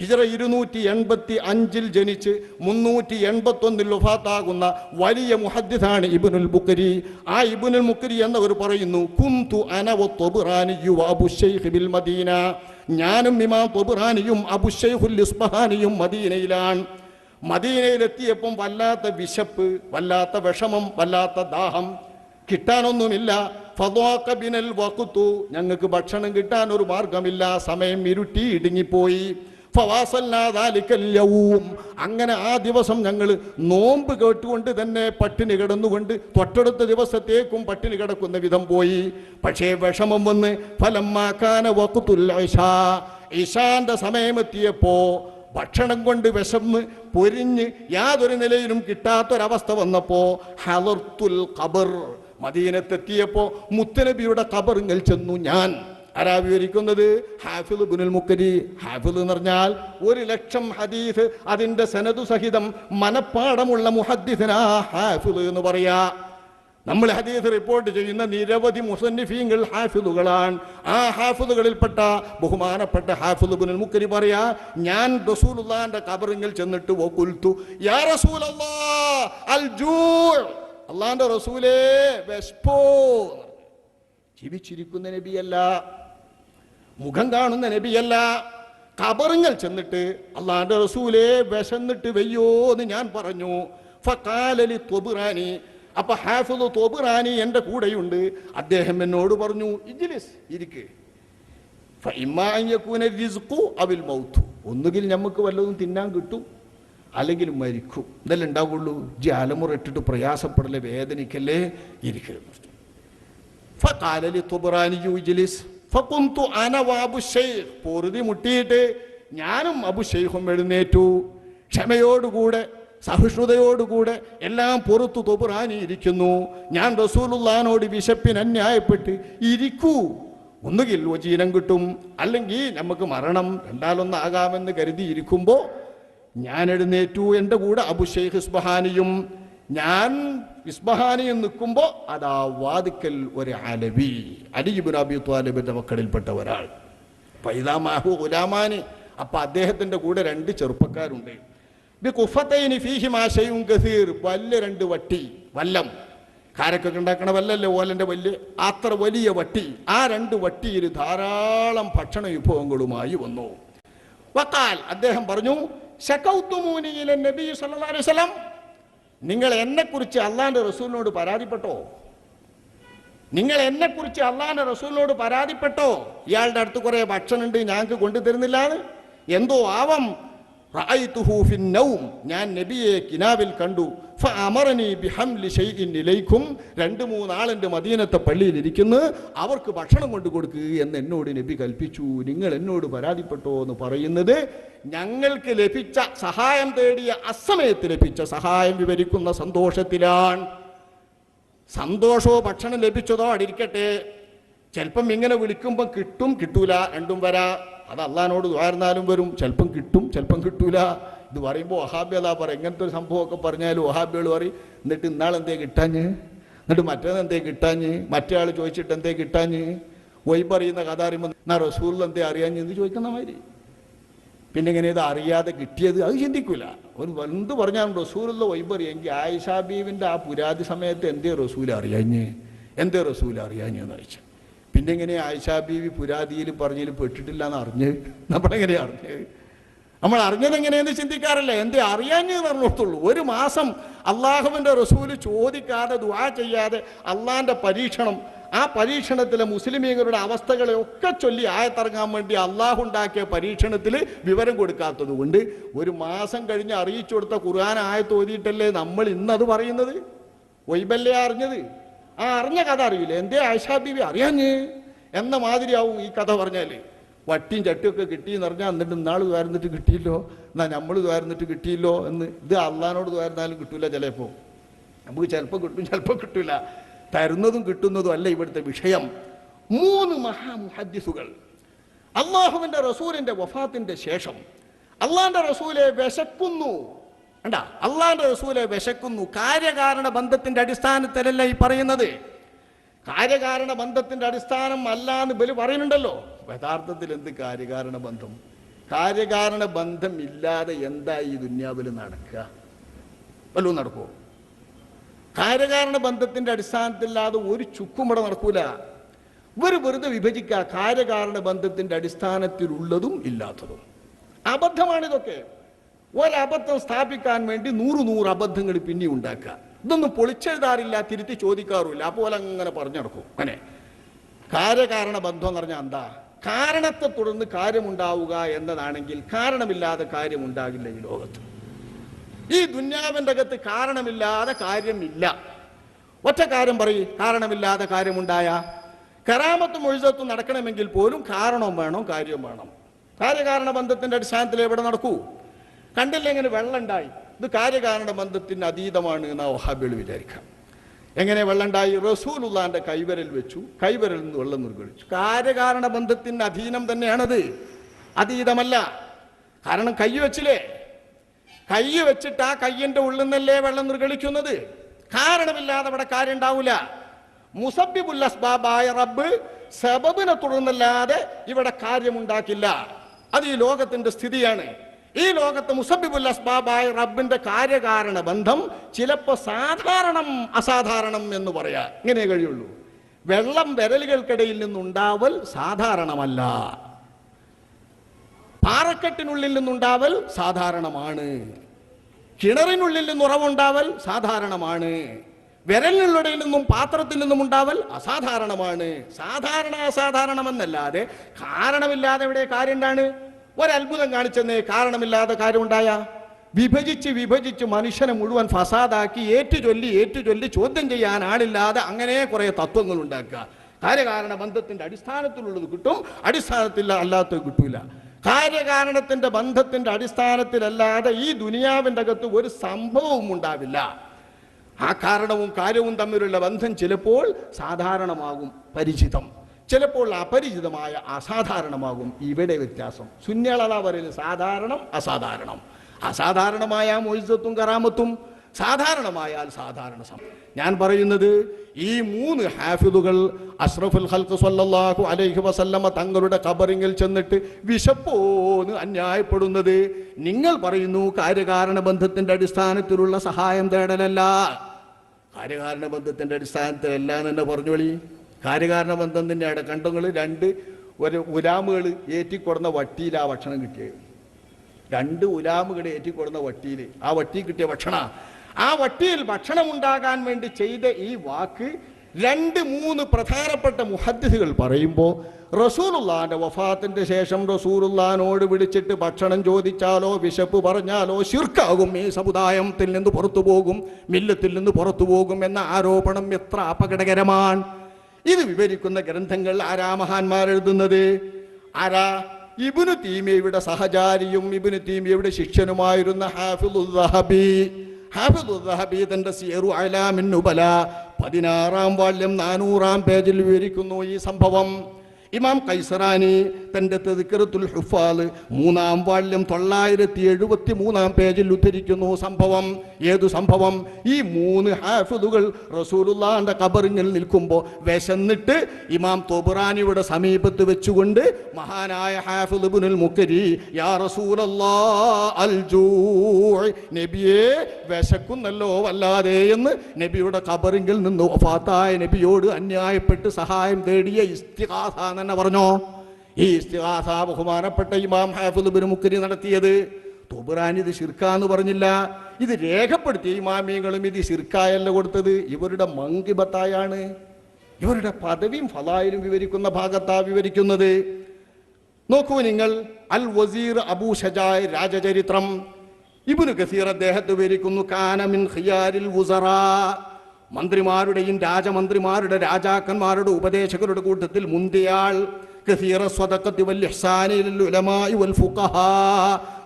ഹിജറ ഇരുന്നൂറ്റി എൺപത്തി അഞ്ചിൽ ജനിച്ച് മുന്നൂറ്റി എൺപത്തൊന്നിൽ വലിയ മുഹദ്ദിദാണ് ഇബ്നുൽ ബുക്കരി ആ ഇബുനുൽ മുക്കരി എന്നവർ പറയുന്നു കുന്തു അനവ തൊബുറാനിയു അബുഷൈഖ് ബിൽ മദീന. ഞാനും ഇമാം തൊബുറാനിയും അബുഷൈഖുൽ ഇസ്ബഹാനിയും മദീനയിലാണ്. മദീനയിലെത്തിയപ്പം വല്ലാത്ത വിശപ്പ് വല്ലാത്ത വിഷമം വല്ലാത്ത ദാഹം. കിട്ടാനൊന്നുമില്ല. ഫതോക്ക ബിനൽ വക്കുത്തു ഞങ്ങൾക്ക് ഭക്ഷണം കിട്ടാൻ ഒരു മാർഗമില്ല സമയം ഇരുട്ടി ഇടുങ്ങിപ്പോയി. ഫവാസല്ലാ ദാലിക്കൽ യൗം. അങ്ങനെ ആ ദിവസം ഞങ്ങൾ നോമ്പ് കേട്ടുകൊണ്ട് തന്നെ പട്ടിണി കിടന്നുകൊണ്ട് തൊട്ടടുത്ത ദിവസത്തേക്കും പട്ടിണി കിടക്കുന്ന വിധം പോയി. പക്ഷേ വിഷമം വന്ന് ഫലമ്മാക്കാന വക്കുത്തുല്ല ഇശാ ഇശാന്റെ സമയമെത്തിയപ്പോ ഭക്ഷണം കൊണ്ട് വിശന്ന് പൊരിഞ്ഞ് യാതൊരു നിലയിലും കിട്ടാത്തൊരവസ്ഥ വന്നപ്പോ ഹലർത്തുൽ ഖബർ. മദീനത്തെത്തിയപ്പോ മുത്തനബിയുടെ ഖബറിങ്ങൽ ചെന്നു ഞാൻ. ആരാ വിവരിക്കുന്നത് ഹാഫിദ് ബുനുൽ മുക്കരി ഹാഫിദ് എന്ന് പറഞ്ഞാൽ ഒരു ലക്ഷം ഹദീസ് അതിന്റെ സനതു സഹിതം മനപ്പാടമുള്ള മുഹദ്ദിസനാ ഹാഫിദ് എന്ന് പറയാ. നമ്മൾ ഹദീസ് റിപ്പോർട്ട് ചെയ്യുന്ന നിരവധി മുസന്നിഫീങ്ങൾ ഹാഫിദുകളാണ്. ആ ഹാഫിദുകളിൽപ്പെട്ട ബഹുമാനപ്പെട്ട ഹാഫിദ് ബുനുൽ മുക്കരി പറയാ ഞാൻ റസൂലുള്ളാന്റെ കബറിങ്ങിൽ ചെന്നിട്ട് വകുൽത്തു യാ റസൂലല്ലാ അൽ അള്ളാന്റെ റസൂലേ വെസ്പോ ജീവിച്ചിരിക്കുന്ന നബിയല്ല. മുഖം കാണുന്ന നബിയല്ല. കബറിങ്ങൽ ചെന്നിട്ട് അള്ളാന്റെ റസൂലെ വിശന്നിട്ട് വെയ്യോ എന്ന് ഞാൻ പറഞ്ഞു. തൊബുറാനി. അപ്പൊ ഹാഫിദ് തൊബുറാനി എന്റെ കൂടെയുണ്ട്. അദ്ദേഹം എന്നോട് പറഞ്ഞു ഇജ്ലിസ് ഇരിക്ക്. മൗത്തു. ഒന്നുകിൽ നമുക്ക് വല്ലതും തിന്നാൻ കിട്ടും അല്ലെങ്കിൽ മരിക്കും. ഇതല്ലേ ഉണ്ടാവുള്ളൂ. ജാലമുറ ഇട്ടിട്ട് പ്രയാസപ്പെടലേ വേദനിക്കല്ലേ ഇരിക്കരുത് ഫലി തൊബുറാനി ഇജ്ലിസ്. ഫകുന്തു അനവാബു ഷെയ്ഖ് പൊറുതി മുട്ടിയിട്ട് ഞാനും അബു ഷെയ്ഖും എഴുന്നേറ്റു. ക്ഷമയോടുകൂടെ സഹിഷ്ണുതയോടുകൂടെ എല്ലാം പുറത്തു തൊബുറാനി ഇരിക്കുന്നു ഞാൻ റസൂലുള്ളാനോട് വിശപ്പിന് അന്യായപ്പെട്ട് ഇരിക്കൂ. ഒന്നുകിൽ വജീനം കിട്ടും. അല്ലെങ്കിൽ നമുക്ക് മരണം രണ്ടാലൊന്നാകാമെന്ന് കരുതിയിരിക്കുമ്പോൾ ഞാൻ എഴുന്നേറ്റു. എന്റെ കൂടെ അബു ഷെയ്ഖ് ഇസ്ബഹാനിയും ഞാൻ ഇസ്ബഹാനിയും നിൽക്കുമ്പോൾ അതാ വാതിക്കൽ ഒരു അലബി അലിബിൻ അബി ത്വാലിബിന്റെ മക്കളിൽപ്പെട്ട ഒരാൾ. പൈതാമാഹു ഗുലാമാനി. അപ്പൊ അദ്ദേഹത്തിന്റെ കൂടെ രണ്ട് ചെറുപ്പക്കാരുണ്ട്. ബി കുഫത്തൈനി ഫീഹി മാശയും ഗസീർ. വല്ല രണ്ട് വട്ടി വല്ലം. കാരക്കൊക്കെ ഉണ്ടാക്കണ വല്ലല്ലേ ഓലന്റെ വല്യ അത്ര വലിയ വട്ടി. ആ രണ്ട് വട്ടിയിൽ ധാരാളം ഭക്ഷണ വിഭവങ്ങളുമായി വന്നു. വക്കാൽ അദ്ദേഹം പറഞ്ഞു ശകൗത്തുമൂനിയിലെ നബി സല്ലല്ലാഹു അലൈഹി വസല്ലം നിങ്ങൾ എന്നെക്കുറിച്ച് അള്ളാന്റെ റസൂലിനോട് പരാതിപ്പെട്ടോ? നിങ്ങൾ എന്നെക്കുറിച്ച് അള്ളാന്റെ റസൂലിനോട് പരാതിപ്പെട്ടോ? ഇയാളുടെ അടുത്ത് കുറെ ഭക്ഷണമുണ്ട് ഞങ്ങൾക്ക് കൊണ്ടുതരുന്നില്ലാന്ന്? എന്തോ ആവം ഞാൻ നബിയെ കിനാവിൽ കണ്ടു. ഇലൈക്കും. രണ്ട് മൂന്നാളുണ്ട് മദീനത്തെ പള്ളിയിൽ ഇരിക്കുന്നു. അവർക്ക് ഭക്ഷണം കൊണ്ടു കൊടുക്കുക എന്ന് എന്നോട് നബി കൽപ്പിച്ചു. നിങ്ങൾ എന്നോട് പരാതിപ്പെട്ടോ എന്ന് പറയുന്നത് ഞങ്ങൾക്ക് ലഭിച്ച സഹായം തേടിയ അസമയത്ത് ലഭിച്ച സഹായം വിവരിക്കുന്ന സന്തോഷത്തിലാണ്. സന്തോഷമോ ഭക്ഷണം ലഭിച്ചതോ അടിരിക്കട്ടെ ചിലപ്പം ഇങ്ങനെ വിളിക്കുമ്പോൾ കിട്ടും കിട്ടൂല രണ്ടും വരാ. അത് അള്ളഹാനോട് ദ്വാരുന്നാലും വരും. ചിലപ്പം കിട്ടും ചിലപ്പം കിട്ടൂല. ഇത് പറയുമ്പോൾ വഹാബ്യതാ പറയും. ഇങ്ങനത്തെ ഒരു സംഭവമൊക്കെ പറഞ്ഞാലും ഒഹാബ്യകൾ പറയും എന്നിട്ട് ഇന്നാൾ എന്തേ കിട്ടാഞ്ഞ്? എന്നിട്ട് മറ്റേത് എന്തേ കിട്ടാഞ്ഞ്? മറ്റേ ആൾ ചോദിച്ചിട്ട് എന്തേ കിട്ടാഞ്ഞ്? വൈ പറയുന്ന കഥ അറിയുമ്പോൾ എന്നാ റസൂൽ എന്തേ അറിയാഞ്ഞ്? എന്ന് ചോദിക്കുന്ന മാതിരി. പിന്നെ ഇങ്ങനെ ഇത് അറിയാതെ കിട്ടിയത്? അത് ചിന്തിക്കൂല. ഒരു എന്ത് പറഞ്ഞാലും റസൂലുള്ള വൈബറി എങ്കിൽ ആയിഷാ ബീവിന്റെ ആ പുരാതി സമയത്ത് എന്തേ റസൂൽ അറിയാഞ്ഞ്? എന്തേ റസൂൽ അറിയാഞ്ഞ് എന്ന് ചോദിച്ചു. പിന്നെ എങ്ങനെ ആയിഷാ ബീവി പുരാതിയിൽ പറഞ്ഞതിൽ പെട്ടിട്ടില്ല എന്ന് അറിഞ്ഞ്? നമ്മളെങ്ങനെ അറിഞ്ഞ്? നമ്മൾ അറിഞ്ഞത് എങ്ങനെയെന്ന് ചിന്തിക്കാറില്ല. എന്തേ അറിയാഞ്ഞ് പറഞ്ഞോർത്തുള്ളൂ ഒരു മാസം അള്ളാഹുവിന്റെ റസൂൽ ചോദിക്കാതെ ദുആ ചെയ്യാതെ അള്ളാഹിന്റെ പരീക്ഷണം ആ പരീക്ഷണത്തിലെ മുസ്ലിമീങ്ങളുടെ അവസ്ഥകളെ ഒക്കെ ചൊല്ലി ആയത്തിറങ്ങാൻ വേണ്ടി അള്ളാഹു ഉണ്ടാക്കിയ പരീക്ഷണത്തിൽ വിവരം കൊടുക്കാത്തത് കൊണ്ട് ഒരു മാസം കഴിഞ്ഞ് അറിയിച്ചു കൊടുത്ത ഖുർആൻ ആയത്തോതിയിട്ടല്ലേ നമ്മൾ ഇന്നത് പറയുന്നത്? ഒയ്ബല്ലേ അറിഞ്ഞത്? ആ അറിഞ്ഞ കഥ അറിയില്ല എന്തേ ആയിഷാ ബീവി അറിയാഞ്ഞ്? എന്ന മാതിരിയാവും ഈ കഥ പറഞ്ഞാൽ വട്ടിയും ചട്ടിയൊക്കെ കിട്ടിയെന്ന് പറഞ്ഞാൽ എന്നിട്ട് ഇന്നാൾ ദ്വാരുന്നിട്ട് കിട്ടിയില്ലോ? എന്നാ നമ്മൾ ദ്വാരുന്നിട്ട് കിട്ടിയില്ലോ? എന്ന് ഇത് അള്ളഹാനോട് ദ്വാരുന്നാലും കിട്ടൂല ചിലപ്പോൾ നമുക്ക് ചിലപ്പോൾ കിട്ടും ചിലപ്പോൾ കിട്ടൂല. തരുന്നതും കിട്ടുന്നതും അല്ല ഇവിടുത്തെ വിഷയം. മൂന്ന് മഹാമുഹദ്സുകൾ അള്ളാഹുവിന്റെ റസൂലിന്റെ വഫാത്തിന്റെ ശേഷം. അള്ളാന്റെ റസൂലെ വിശക്കുന്നു. കണ്ട? അള്ളാന്റെ റസൂലെ വിശക്കുന്നു. കാര്യകാരണ ബന്ധത്തിന്റെ അടിസ്ഥാനത്തിലല്ല ഈ പറയുന്നത്? കാര്യകാരണ ബന്ധത്തിന്റെ അടിസ്ഥാനം അല്ല എന്ന് ബലി പറയുന്നുണ്ടല്ലോ. യഥാർത്ഥത്തിൽ എന്ത് കാര്യകാരണ ബന്ധം? കാര്യകാരണ ബന്ധം ഇല്ലാതെ എന്താ ഈ ദുന്യാവിൽ നടക്കുക വല്ലതും നടക്കുമോ കാര്യകാരണ ബന്ധത്തിന്റെ അടിസ്ഥാനത്തില്ലാതെ ഒരു ചുക്കും ഇവിടെ നടക്കൂല. ഇവർ വെറുതെ വിഭജിക്കുക കാര്യകാരണ ബന്ധത്തിന്റെ അടിസ്ഥാനത്തിലുള്ളതും ഇല്ലാത്തതും. അബദ്ധമാണിതൊക്കെ ഒരബദ്ധം സ്ഥാപിക്കാൻ വേണ്ടി നൂറ് നൂറ് അബദ്ധങ്ങൾ പിന്നെ ഉണ്ടാക്കുക. ഇതൊന്നും പൊളിച്ചെഴുതാറില്ല തിരുത്തി ചോദിക്കാറുമില്ല. അപ്പോൾ അങ്ങനെ പറഞ്ഞു നടക്കും. അങ്ങനെ. കാര്യകാരണ ബന്ധം എന്ന് പറഞ്ഞാൽ എന്താ? കാരണത്തെ തുടർന്ന് കാര്യമുണ്ടാവുക എന്നതാണെങ്കിൽ കാരണമില്ലാതെ കാര്യമുണ്ടാകില്ല ഈ ലോകത്ത്. ഈ ദുന്യാവിന്റെ അകത്ത് കാരണമില്ലാതെ കാര്യമില്ല. ഒറ്റ കാര്യം പറയും. കാരണമില്ലാതെ കാര്യമുണ്ടായ? കരാമത്തും ഒഴുതത്തും നടക്കണമെങ്കിൽ പോലും കാരണവും വേണം കാര്യവും വേണം. കാര്യകാരണ ബന്ധത്തിന്റെ അടിസ്ഥാനത്തിൽ എവിടെ നടക്കൂ? കണ്ടില്ല എങ്ങനെ വെള്ളം ഉണ്ടായി ഇത് കാര്യകാരണ ബന്ധത്തിന് അതീതമാണ് എന്ന് വഹാബികൾ വിചാരിക്കാം എങ്ങനെ വെള്ളം ഉണ്ടായി റസൂലുള്ളാന്റെ കൈവരൽ വെച്ചു കൈവരൽ നിന്ന് വെള്ളം നിർഗളിച്ചു. കാര്യകാരണ ബന്ധത്തിന് അധീനം തന്നെയാണത്. അതീതമല്ല. കാരണം കൈ വെച്ചില്ലേ? കൈ വെച്ചിട്ട് ആ കയ്യന്റെ ഉള്ളിൽ നിന്നല്ലേ വെള്ളം നിർഗളിക്കുന്നത്? കാരണമില്ലാതെ അവിടെ കാര്യം ഉണ്ടാവില്ല മുസബിബുൽ അസ്ബാബായ റബ്ബ് സബബിനെ തുടർന്നല്ലാതെ ഇവിടെ കാര്യമുണ്ടാക്കില്ല. അത് ഈ ലോകത്തിന്റെ സ്ഥിതിയാണ്. ഈ ലോകത്ത് മുസബിബുൽ അസ്ബാബായ റബ്ബിന്റെ കാര്യകാരണ ബന്ധം ചിലപ്പോൾ സാധാരണം അസാധാരണം എന്ന് പറയാ. ഇങ്ങനെ കഴിയുള്ളൂ. വെള്ളം വിരലുകൾക്കിടയിൽ നിന്നുണ്ടാവൽ സാധാരണമല്ല. പാറക്കെട്ടിനുള്ളിൽ നിന്നുണ്ടാവൽ സാധാരണമാണ്. കിണറിനുള്ളിൽ നിന്ന് ഉറവുണ്ടാവൽ സാധാരണമാണ്. വിരലിനുള്ളിൽ നിന്നും പാത്രത്തിൽ നിന്നും ഉണ്ടാവൽ അസാധാരണമാണ്. സാധാരണ അസാധാരണമെന്നല്ലാതെ കാരണമില്ലാതെ ഇവിടെ കാര്യം എന്താണ്? ഒരത്ഭുതം കാണിച്ചെന്നേ കാരണമില്ലാതെ കാര്യമുണ്ടായ? വിഭജിച്ച് വിഭജിച്ച് മനുഷ്യനെ മുഴുവൻ ഫസാദാക്കി ഏറ്റുചൊല്ലി ഏറ്റുചൊല്ലി ചോദ്യം ചെയ്യാൻ ആളില്ലാതെ അങ്ങനെ കുറേ തത്വങ്ങൾ ഉണ്ടാക്കുക. കാര്യകാരണ ബന്ധത്തിന്റെ അടിസ്ഥാനത്തിലുള്ളത് കിട്ടും അടിസ്ഥാനത്തിൽ അല്ലാത്തത് കിട്ടൂല. കാര്യകാരണത്തിന്റെ ബന്ധത്തിന്റെ അടിസ്ഥാനത്തിലല്ലാതെ ഈ ദുനിയാവിന്റെ അകത്ത് ഒരു സംഭവവും ഉണ്ടാവില്ല. ആ കാരണവും കാര്യവും തമ്മിലുള്ള ബന്ധം ചിലപ്പോൾ സാധാരണമാകും പരിചിതം. ചിലപ്പോൾ അപരിചിതമായ അസാധാരണമാകും. ഇവിടെ വ്യത്യാസം. ശൂന്യളത പറയൽ സാധാരണം അസാധാരണം. അസാധാരണമായ മൊയ്സത്തും കറാമത്തും സാധാരണമായാൽ സാധാരണ ഞാൻ പറയുന്നത് ഈ മൂന്ന് ഹാഫിദുകൾ അഷ്റഫുൽ ഹൽക്ക് സല്ലല്ലാഹു അലൈഹി വസല്ലമ തങ്ങളുടെ കബറിങ്ങിൽ ചെന്നിട്ട് വിശപ്പോന്ന് അന്യായപ്പെടുന്നത്. നിങ്ങൾ പറയുന്നു കാര്യകാരണ ബന്ധത്തിന്റെ അടിസ്ഥാനത്തിലുള്ള സഹായം തേടലല്ല. കാര്യകാരണ ബന്ധത്തിന്റെ അടിസ്ഥാനത്തിലല്ല എന്ന് തന്നെ പറഞ്ഞോളി കാര്യകാരണ ബന്ധം തന്നെയാണ് കണ്ടങ്ങൾ രണ്ട് ഒരു ഉലാമുകൾ ഏറ്റിക്കൊടുന്ന വട്ടിയിൽ ആ ഭക്ഷണം കിട്ടിയത്. രണ്ട് ഉലാമുകൾ ഏറ്റിക്കൊടുന്ന വട്ടിയിൽ ആ വട്ടി കിട്ടിയ ഭക്ഷണ. ആ വട്ടിയിൽ ഭക്ഷണം ഉണ്ടാകാൻ വേണ്ടി ചെയ്ത ഈ വാക്ക് രണ്ട് മൂന്ന് പ്രധാനപ്പെട്ട മുഹദ്ദിസുകൾ പറയുമ്പോൾ റസൂലുള്ളാന്റെ വഫാത്തിന്റെ ശേഷം റസൂലുള്ളാനോട് വിളിച്ചിട്ട് ഭക്ഷണം ചോദിച്ചാലോ വിശപ്പ് പറഞ്ഞാലോ ശിർക്കാകും ഈ സമുദായത്തിൽ നിന്ന് പുറത്തു പോകും മില്ലത്തിൽ നിന്ന് പുറത്തു പോകും എന്ന ആരോപണം എത്ര അപകടകരമാണ്. ഇത് വിവരിക്കുന്ന ഗ്രന്ഥങ്ങൾ ആരാ മഹാന്മാർ എഴുതുന്നത് ആരാ? ഇബുനു തീമിയയുടെ സഹചാരിയും ഇബുനു തീമിയയുടെ ശിഷ്യനുമായിരുന്ന ഹാഫിദുദ്ദഹബി ഹാഫിദുദ്ദഹബി തന്റെ സിയറു അലാമിന്നുബല പതിനാറാം വാള്യം നാനൂറാം പേജിൽ വിവരിക്കുന്നു ഈ സംഭവം. ഇമാം കൈസറാനി തന്റെ തെതുക്കറത്തുൽ ഹുഫാൽ മൂന്നാം വാല്യം തൊള്ളായിരത്തി എഴുപത്തി മൂന്നാം പേജിൽ ഉദ്ധരിക്കുന്നു. സംഭവം ഏതു സംഭവം? ഈ മൂന്ന് ഹാഫിദുകൾ റസൂലുള്ളാന്റെ കബറിങ്ങിൽ നിൽക്കുമ്പോൾ വിശന്നിട്ട് ഇമാം തോബുറാനിയുടെ സമീപത്ത് വെച്ചുകൊണ്ട് മഹാനായ ഹാഫിദ് ഇബ്നുൽ മുക്കരി യാ റസൂലല്ലാ അൽ നബിയെ വിശക്കുന്നല്ലോ വല്ലാതെ എന്ന് നബിയുടെ കബറിങ്കിൽ നിന്ന് വഫാത്തായ നബിയോട് അന്യായപ്പെട്ട് സഹായം തേടിയ ഇസ്തിഹാസ തന്നെ പറഞ്ഞോ? ഈ ഇസ്തിഹാസ ബഹുമാനപ്പെട്ട ഇമാം ഹാഫിദ് ഇബ്നു മുക്കരി നടത്തിയത്. തുബുറാൻ ഇത് ശിർക്കാന്ന് പറഞ്ഞില്ല. ഇത് രേഖപ്പെടുത്തിയ ഇമാമിയങ്ങളും ഇത് ശിർക്കായല്ല കൊടുത്തത്. ഇവരുടെ മങ്കിബത്തായാണ്. ഇവരുടെ പദവിയും ഫലായിലും വിവരിക്കുന്ന ഭാഗത്താ വിവരിക്കുന്നത്. നോക്കൂ നിങ്ങൾ അൽ വസീർ അബൂ ഷജായ് രാജചരിത്രം. ഇബുന് കസീർ അദ്ദേഹത്തെ വിവരിക്കുന്നു കാനമിൻ ഖിയാരിൽ മന്ത്രിമാരുടെയും രാജമന്ത്രിമാരുടെ രാജാക്കന്മാരുടെ ഉപദേശകരുടെ കൂട്ടത്തിൽ മുന്തിയാൾ. കസീറ സ്വതക്കത്തി വൽ ഇഹ്സാനി ലിൽ ഉലമായി വൽ ഫുഖഹാ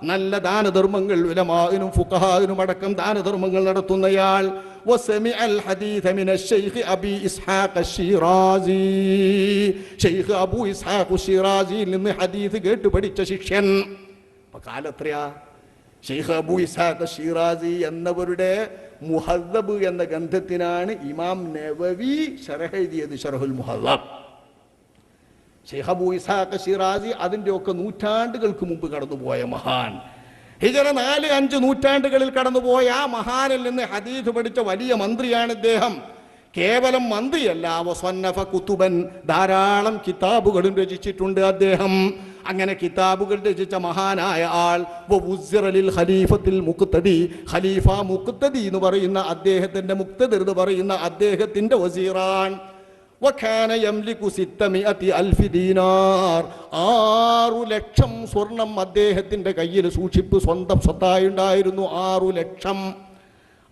നല്ല ദാനധർമ്മങ്ങൾ ഉലമാവിനും ഫുഖഹാവിനും അടക്കം ദാനധർമ്മങ്ങൾ നടത്തുന്നയാൾ وسمع الحديث من الشيخ أبي إسحاق الشيرازي شيخ أبو إسحاق الشيرازي നിന്ന് ഹദീസ് കേട്ട് പഠിച്ച ശിഷ്യൻ അപ്പൊ കാലത്രയാ ഷെയ്ഖ് അബു ഇസാഖ് ഷീറാസി എന്നവരുടെ മുഹദ്ദബ് എന്ന ഗ്രന്ഥത്തിനാണ് ഇമാം നവവി ഷറഹ് എഴുതിയത് ഷറഹുൽ മുഹദ്ദബ് ഷെയ്ഖബു ഇസാഖ് ഷിറാസി അതിന്റെ ഒക്കെ നൂറ്റാണ്ടുകൾക്ക് മുമ്പ് കടന്നുപോയ മഹാൻ. ഹിജറ നാല് അഞ്ച് നൂറ്റാണ്ടുകളിൽ കടന്നുപോയ ആ മഹാനിൽ നിന്ന് ഹദീസ് പഠിച്ച വലിയ മന്ത്രിയാണ് ഇദ്ദേഹം. കേവലം മന്ത്രിയല്ല വസന്നഫ കുത്തുബൻ ധാരാളം കിതാബുകളും രചിച്ചിട്ടുണ്ട് അദ്ദേഹം. അങ്ങനെ കിതാബുകൾ രചിച്ച മഹാനായ ആൾ വഉസ്സിറലിൽ ഖലീഫത്തിൽ മുക്തദി ഖലീഫ മുക്തദി എന്ന് പറയുന്ന അദ്ദേഹത്തിന്റെ മുക്തദിർ എന്ന് പറയുന്ന അദ്ദേഹത്തിന്റെ വസീറാൻ ആറു ലക്ഷം സ്വർണം അദ്ദേഹത്തിന്റെ കയ്യിൽ സൂക്ഷിപ്പ് സ്വന്തം സ്വത്തായി ഉണ്ടായിരുന്നു ആറു ലക്ഷം.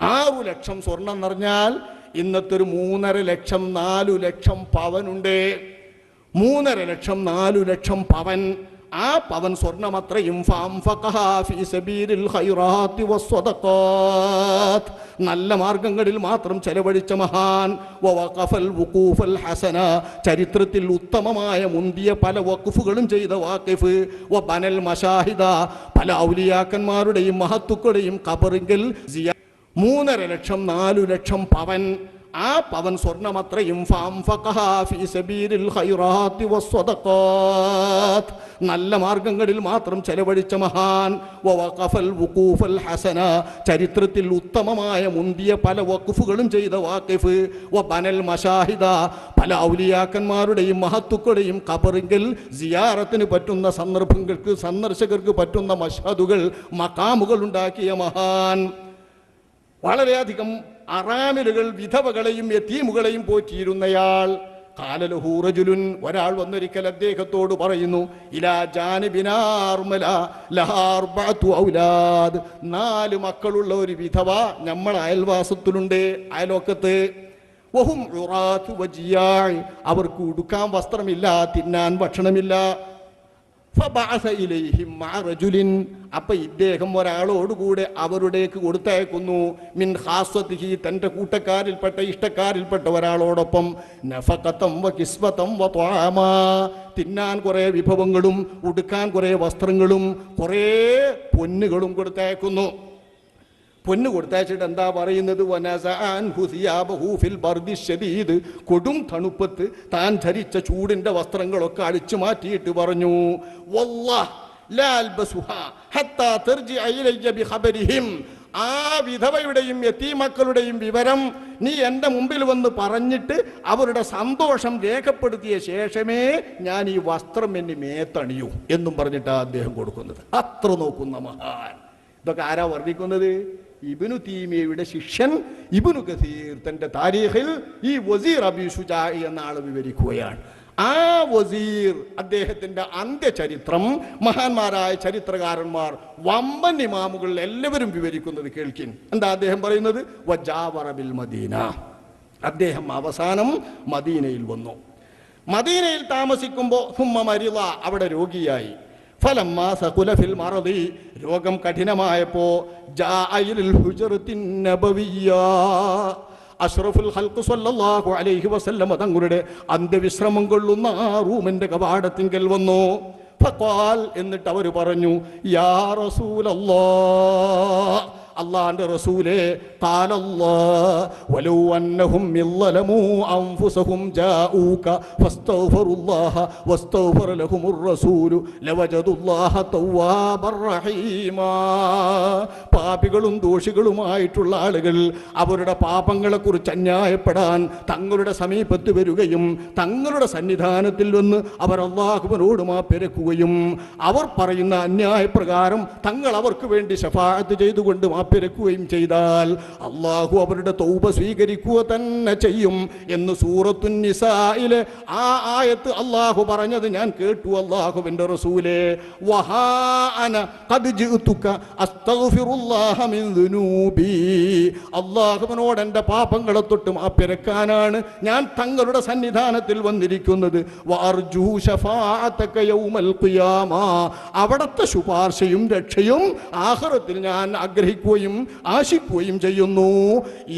ആറു ലക്ഷം സ്വർണം എന്ന് പറഞ്ഞാൽ ഇന്നത്തെ ഒരു മൂന്നര ലക്ഷം നാലു ലക്ഷം പവനുണ്ട്. മൂന്നര ലക്ഷം നാലു ലക്ഷം പവൻ. ആ പവൻ സ്വർണമത്രയും നല്ല മാർഗങ്ങളിൽ മാത്രം ചെലവഴിച്ച മഹാൻ. വുഖൂഫൽ ഹസന. ചരിത്രത്തിൽ ഉത്തമമായ മുന്തിയ പല വഖഫുകളും ചെയ്ത വാക്കിഫ് ബനൽ മഷാഹിദ. പല ഔലിയാക്കന്മാരുടെയും മഹത്തുക്കളുടെയും കബറിങ്കൽ മൂന്നര ലക്ഷം നാലു ലക്ഷം പവൻ. ആ പവൻ സ്വർണമത്രയും നല്ല മാർഗങ്ങളിൽ മാത്രം ചെലവഴിച്ച മഹാൻ. വഖഫൽ ഹസന. ചരിത്രത്തിൽ ഉത്തമമായ മുന്തിയ പല വഖഫുകളും ചെയ്ത വാക്കിഫ് ബനൽ മഷാഹിദ. പല ഔലിയാക്കന്മാരുടെയും മഹത്തുക്കളുടെയും കബറിങ്കിൽ സിയാറത്തിന് പറ്റുന്ന സന്ദർഭങ്ങൾക്ക് സന്ദർശകർക്ക് പറ്റുന്ന മഷാദുകൾ മക്കാമുകൾ ഉണ്ടാക്കിയ മഹാൻ. വളരെയധികം അറാമിലുകൾ വിധവകളെയും യത്തീമുകളെയും പോറ്റിയിരുന്നയാൾ. കാലലഹൂറജുലുൻ ഒരാൾ വന്നൊരിക്കൽ അദ്ദേഹത്തോട് പറയുന്നു ഇലാ ജാനിബിനാർമല ലഹാർബഅത്തു ഔലാദ്. നാല് മക്കളുള്ള ഒരു വിധവ നമ്മൾ അയൽവാസത്തിലുണ്ട് അയലോക്കത്ത് വഹും ഉടുക്കാൻ വസ്ത്രമില്ല തിന്നാൻ ഭക്ഷണമില്ല. അപ്പൊ ഇദ്ദേഹം ഒരാളോടുകൂടെ അവരുടേക്ക് കൊടുത്തയക്കുന്നു. മിൻ ഹാസ്വത്തിഹി തന്റെ കൂട്ടക്കാരിൽപ്പെട്ട ഇഷ്ടക്കാരിൽപ്പെട്ട ഒരാളോടൊപ്പം. നഫഖതം വ കിസ്വതം വ ത്വാമ. തിന്നാൻ കുറേ വിഭവങ്ങളും ഉടുക്കാൻ കുറേ വസ്ത്രങ്ങളും കുറേ പൊന്നുകളും കൊടുത്തയക്കുന്നു. പൊന്ന് കൊടുത്തയച്ചിട്ട് എന്താ പറയുന്നത്? ശദീദ് കൊടും തണുപ്പത്ത് താൻ ധരിച്ച ചൂടിന്റെ വസ്ത്രങ്ങളൊക്കെ അടിച്ചു മാറ്റിയിട്ട് പറഞ്ഞു ആ വിധവയുടെയും യത്തീമക്കളുടെയും വിവരം നീ എന്റെ മുമ്പിൽ വന്ന് പറഞ്ഞിട്ട് അവരുടെ സന്തോഷം രേഖപ്പെടുത്തിയ ശേഷമേ ഞാൻ ഈ വസ്ത്രം എന്നെ മേത്തണിയൂ എന്നും പറഞ്ഞിട്ടാണ് അദ്ദേഹം കൊടുക്കുന്നത്. അത്ര നോക്കുന്ന മഹാൻ. ഇതൊക്കെ ആരാ വർണിക്കുന്നത്? ഇബിനു തീമിയയുടെ ശിഷ്യൻ ഇബിനു കസീർ തന്റെ താരീഖിൽ ഈ വസീർ അബി ഷുജാഇ എന്ന ആൾ വിവരിക്കുകയാണ്. ആ വസീർ അദ്ദേഹത്തിന്റെ അന്ത്യചരിത്രം മഹാന്മാരായ ചരിത്രകാരന്മാർ വമ്പൻ ഇമാമുകൾ എല്ലാവരും വിവരിക്കുന്നത് കേൾക്കിൻ. എന്താ അദ്ദേഹം പറയുന്നത്? വജാവറബിൽ മദീന. അദ്ദേഹം അവസാനം മദീനയിൽ വന്നു. മദീനയിൽ താമസിക്കുമ്പോൾ ഹുമ്മ മരിള അവിടെ രോഗിയായി. ഫലമ്മ സകുലഫിൽ മറതി രോഗം കഠിനമായപ്പോ അഷ്റഫുൽ ഹൽക്ക് സല്ലല്ലാഹു അലൈഹി വസല്ലമ തങ്ങളുടെ അന്ത്യവിശ്രമം കൊള്ളുന്ന ആ റൂമിന്റെ കവാടത്തിങ്കൽ വന്നു. ഫഖാൽ എന്നിട്ട് അവർ പറഞ്ഞു യാ റസൂലല്ലാഹ് അള്ളാന്റെ റസൂലേ കാലല്ലാ വലൗ അന്നഹും جاءوك فاستغفروا الله ഫസ്തഗ്ഫിറുല്ലാഹ لهم الرسول لوجدوا الله توابا റഹീമാ. പാപികളും ദോഷികളുമായിട്ടുള്ള ആളുകൾ അവരുടെ പാപങ്ങളെക്കുറിച്ച് അന്യായപ്പെടാൻ തങ്ങളുടെ സമീപത്ത് വരികയും തങ്ങളുടെ സന്നിധാനത്തിൽ വന്ന് അവർ അള്ളാഹുവിനോട് മാപ്പിരക്കുകയും അവർ പറയുന്ന അന്യായപ്രകാരം തങ്ങൾ അവർക്ക് വേണ്ടി ശഫാത്ത് ചെയ്തുകൊണ്ട് മാപ്പിരക്കുകയും ചെയ്താൽ അള്ളാഹു അവരുടെ തൗബ സ്വീകരിക്കുക തന്നെ ചെയ്യും എന്ന് സൂറത്തു നിസായിലെ ആ ആയത്ത് അള്ളാഹു പറഞ്ഞത് ഞാൻ കേട്ടു അള്ളാഹുവിന്റെ റസൂലേ. അള്ളാഹുവിനോട് എന്റെ പാപങ്ങളെ തൊട്ട് മാപ്പിരക്കാനാണ് ഞാൻ തങ്ങളുടെ സന്നിധാനത്തിൽ വന്നിരിക്കുന്നത്. അവിടത്തെ ശുപാർശയും രക്ഷയും ആഖിറത്തിൽ ഞാൻ ആഗ്രഹിക്കുകയും ആശിക്കുകയും ചെയ്യുന്നു ചെയ്യുന്നു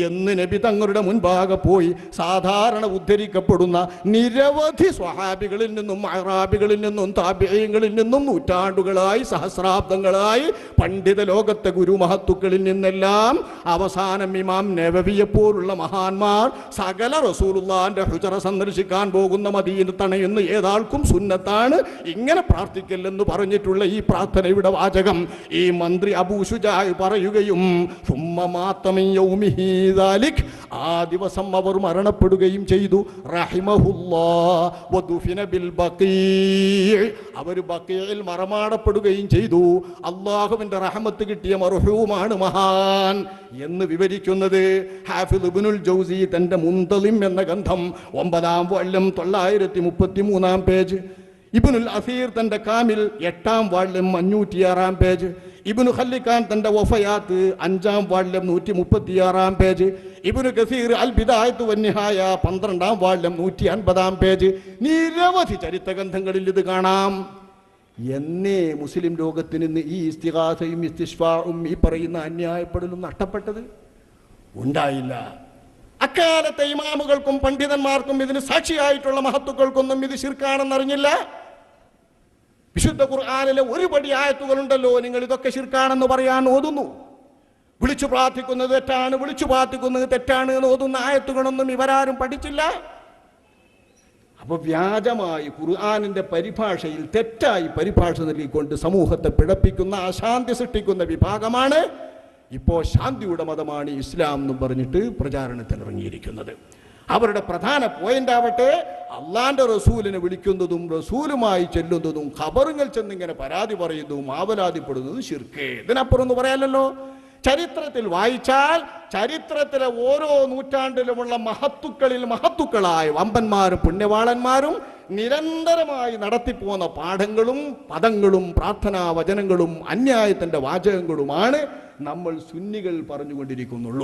എന്ന് നബി തങ്ങളുടെ മുൻപാകെ പോയി സാധാരണ ഉദ്ധരിക്കപ്പെടുന്ന നിരവധി സ്വഹാബികളിൽ നിന്നും അറാബികളിൽ നിന്നും താപ്യങ്ങളിൽ നിന്നും നൂറ്റാണ്ടുകളായി സഹസ്രാബ്ദങ്ങളായി പണ്ഡിത ലോകത്തെ ഗുരുമഹത്തുക്കളിൽ നിന്നെല്ലാം അവസാനം ഇമാം നബവിയെ പോലുള്ള മഹാന്മാർ സകല റസൂലുള്ളാന്റെ ഹുജറ സന്ദർശിക്കാൻ പോകുന്ന മദീനത്തണയെന്ന് ഏതാൾക്കും സുന്നത്താണ്. ഇങ്ങനെ പ്രാർത്ഥിക്കല്ലെന്ന് പറഞ്ഞിട്ടുള്ള ഈ പ്രാർത്ഥനയുടെ വാചകം ഈ മന്ത്രി അബൂഷുജായ് പറയുകയും "സുമ്മ മാത്ത മിൻ യൗമിഹി ദാലിക്." ആ ദിവസം അവർ മരണപ്പെടുകയും ചെയ്തു. അവർ ബക്കയിൽ മറമാടപ്പെടുകയും ചെയ്തു. അള്ളാഹുവിന്റെ റഹമത്ത് കിട്ടിയ മർഹൂമാണ് മഹാൻ എന്ന് വിവരിക്കുന്നത് ഹാഫിദ് ജൗസി തന്റെ മുന്തലിം എന്ന ഗന്ധം ഒമ്പതാം വള്ളം തൊള്ളായിരത്തി മുപ്പത്തി മൂന്നാം പേജ്. ഇബിനുൽ അസീർ തന്റെ കാമിൽ എട്ടാം വാള്യം അഞ്ഞൂറ്റിയാറാം പേജ്. ഇബ്നു ഖല്ലിഖാൻ തന്റെ വഫയാത്ത് അഞ്ചാം വാള്യം നൂറ്റി മുപ്പത്തിയാറാം പേജ്. ഇബിനു കസീർ അൽ ബിദായത്ത് വന്യഹായ പന്ത്രണ്ടാം വാള്യം നൂറ്റി അൻപതാം പേജ്. നിരവധി ചരിത്ര ഗ്രന്ഥങ്ങളിൽ ഇത് കാണാം. എന്നേ മുസ്ലിം ലോകത്തിന് ഈ ഇസ്തിഹാസയും ഇസ്തിഷ്ഫാവും ഈ പറയുന്ന അന്യായപ്പെടലും നഷ്ടപ്പെട്ടത്? ഉണ്ടായില്ല. അക്കാലത്തെ ഇമാമുകൾക്കും പണ്ഡിതന്മാർക്കും ഇതിന് സാക്ഷിയായിട്ടുള്ള മഹത്തുക്കൾക്കൊന്നും ഇത് ശിർക്കാണെന്നറിഞ്ഞില്ല. വിശുദ്ധ ഖുർആാനിലെ ഒരുപടി ആയത്തുകളുണ്ടല്ലോ. നിങ്ങൾ ഇതൊക്കെ ശിർക്കാണെന്ന് പറയാൻ ഓതുന്നു. വിളിച്ചു പ്രാർത്ഥിക്കുന്നത് തെറ്റാണ് വിളിച്ചു പ്രാർത്ഥിക്കുന്നത് തെറ്റാണ് എന്ന് ഓതുന്ന ആയത്തുകളൊന്നും ഇവരാരും പഠിച്ചില്ല. അപ്പൊ വ്യാജമായി ഖുർആാനിന്റെ പരിഭാഷയിൽ തെറ്റായി പരിഭാഷ നൽകിക്കൊണ്ട് സമൂഹത്തെ പിഴപ്പിക്കുന്ന അശാന്തി സൃഷ്ടിക്കുന്ന വിഭാഗമാണ് ഇപ്പോൾ ശാന്തിയുടെ മതമാണ് ഇസ്ലാം എന്നും പറഞ്ഞിട്ട് പ്രചാരണത്തിൽ ഇറങ്ങിയിരിക്കുന്നത് അവരുടെ പ്രധാന പോയിന്റ് ആവട്ടെ അള്ളാന്റെ റസൂലിനെ വിളിക്കുന്നതും റസൂലുമായി ചെല്ലുന്നതും ഖബറുകൾ ചെന്നിങ്ങനെ പരാതി പറയുന്നതും ആവലാതിപ്പെടുന്നതും ശിർക്കേ. ഇതിനപ്പുറം എന്ന് പറയാലല്ലോ. ചരിത്രത്തിൽ വായിച്ചാൽ ചരിത്രത്തിലെ ഓരോ നൂറ്റാണ്ടിലുമുള്ള മഹത്തുക്കളിൽ മഹത്തുക്കളായ വമ്പന്മാരും പുണ്യവാളന്മാരും നിരന്തരമായി നടത്തിപ്പോന്ന പാഠങ്ങളും പദങ്ങളും പ്രാർത്ഥനാ വചനങ്ങളും അന്യായത്തിന്റെ വാചകങ്ങളുമാണ് നമ്മൾ സുന്നികൾ പറഞ്ഞുകൊണ്ടിരിക്കുന്നുള്ളൂ.